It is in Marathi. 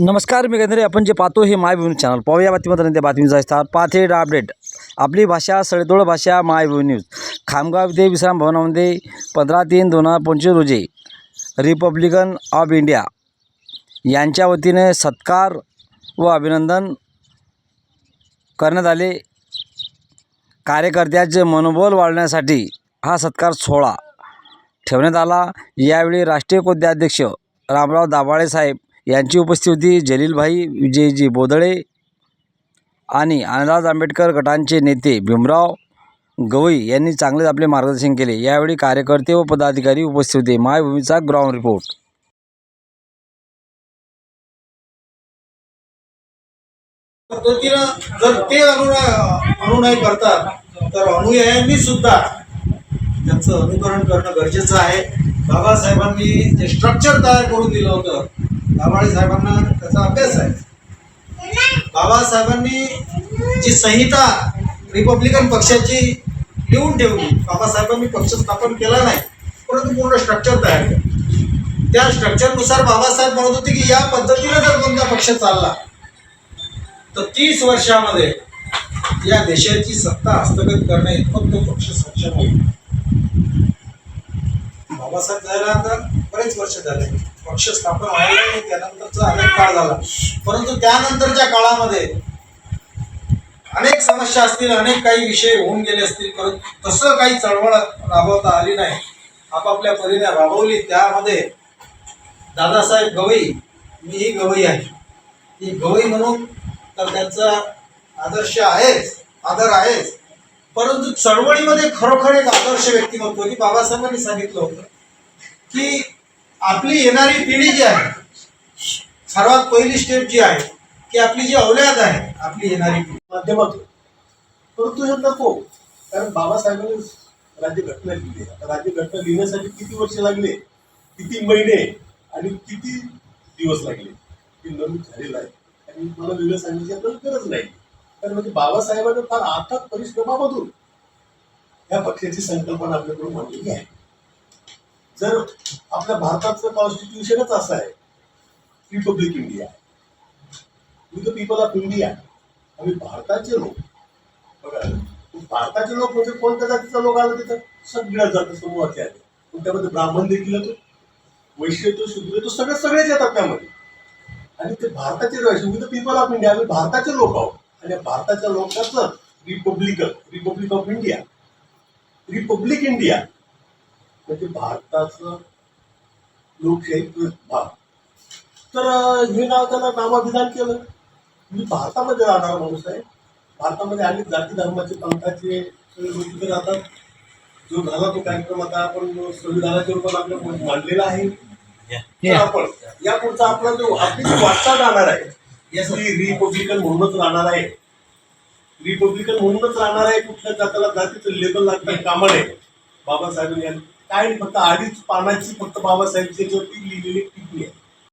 नमस्कार मी गंधरे आपण जे पाहतो हे मायभूमी चॅनल. पाहूया बातमीमध्ये त्या बातमीचा असतात पाथे अपडेट आपली भाषा सळदोळ भाषा मायभूमी न्यूज खामगाव ते विश्राम भवनामध्ये पंधरा तीन दोन हजार पंचवीस रोजी रिपब्लिकन ऑफ इंडिया यांच्या वतीने सत्कार व अभिनंदन करण्यात आले. कार्यकर्त्याचे मनोबल वाढवण्यासाठी हा सत्कार सोहळा ठेवण्यात आला. यावेळी राष्ट्रीय कोद्याध्यक्ष रामराव दाभाळे साहेब यांची उपस्थिती जलीलभाई विजयजी बोदळे आणि अनाथ आंबेडकर गटांचे नेते भीमराव गवई यांनी चांगलेच आपले मार्गदर्शन केले. यावेळी कार्यकर्ते व पदाधिकारी उपस्थित होते. मायभूमीचा ग्राउंड रिपोर्ट. पद्धतीनं जर ते अनुनय अनुनय करतात तर अनुयायांनी सुद्धा त्यांचं अनुकरण करणं गरजेचं आहे. बाबासाहेबांनी जे स्ट्रक्चर तयार करून दिलं होतं दाभाळे साहेबांना त्याचा अभ्यास आहे. बाबासाहेबांनी जी संहिता रिपब्लिकन पक्षाची लिहून ठेवली बाबासाहेबांनी पक्ष स्थापन केला नाही परंतु पूर्ण स्ट्रक्चर तयार केलं. त्या स्ट्रक्चरनुसार बाबासाहेब म्हणत होते की या पद्धतीने जर कोणता पक्ष चालला तर तीस वर्षामध्ये या देशाची सत्ता हस्तगत करणे इतपत तो पक्ष सक्षम होईल. बाबासाहेब जायला आता बरेच वर्ष झाले. पक्ष स्थापन व्हायला नाही, त्यानंतरचा अनेक काळ झाला. परंतु त्यानंतरच्या काळामध्ये अनेक समस्या असतील अनेक काही विषय होऊन गेले असतील परंतु तसं काही चळवळ राबवता आली नाही. आपापल्या परीने राबवली. त्यामध्ये दादासाहेब गवई मी ही गवई आहे. ही गवई म्हणून तर त्यांचा आदर्श आहेच आदर आहेच. परंतु चळवळीमध्ये खरोखर एक आदर्श व्यक्तिमत्व की बाबासाहेबांनी सांगितलं होतं की आपली येणारी पिढी जी आहे सर्वात पहिली स्टेप जी आहे की आपली जी औलाद आहे आपली येणारी पिढी. माध्यमातून. परंतु हे नको कारण बाबासाहेबांनी राज्यघटना लिहिली आहे. आता राज्यघटना लिहिण्यासाठी किती वर्ष लागले किती महिने आणि किती दिवस लागले हे नमूद झालेलं आहे. आणि मला वेगळं सांगण्याची गरज नाही. कारण म्हणजे बाबासाहेबांनी फार अथक परिश्रमामधून या पक्षाची संकल्पना आपल्याकडून मांडलेली आहे. जर आपल्या भारताचं कॉन्स्टिट्यूशनच असं आहे republic India with the people of India आम्ही भारताचे लोक. बघा भारताचे लोक म्हणजे कोणत्या जातीचा लोक आला तिथं? सगळ्या जाती समूहाचे आले पण त्यामध्ये ब्राह्मण देखील येतो वैश्य तो शूद्र तो सगळे सगळेच येतात त्यामध्ये. आणि ते भारताचे with the people of India आम्ही भारताचे लोक आहोत. आणि भारताच्या लोकांचं republican republic of India republic India म्हणजे भारताचं लोकशाही भाग तर हे नाव त्याला नामाभिधान केलं. मी भारतामध्ये राहणारा माणूस आहे. भारतामध्ये अनेक जाती धर्माचे पंथाचे सगळे लोक तिथे राहतात. जो झाला तो कार्यक्रम आता आपण संविधानाच्या रूपात आपल्या मांडलेला आहे. आपण या पुढचा आपला जो आपली वाटचाल राहणार आहे या ती रिपब्लिकन म्हणूनच राहणार आहे. रिपब्लिकन म्हणूनच राहणार आहे कुठल्या जाताला जातीचं लेबल लागतं कामा नये बाबासाहेबांनी यांनी काय फक्त अडीच पानाची फक्त बाबासाहेबची याच्यावरती लिहिलेली टिप्पणी आहे.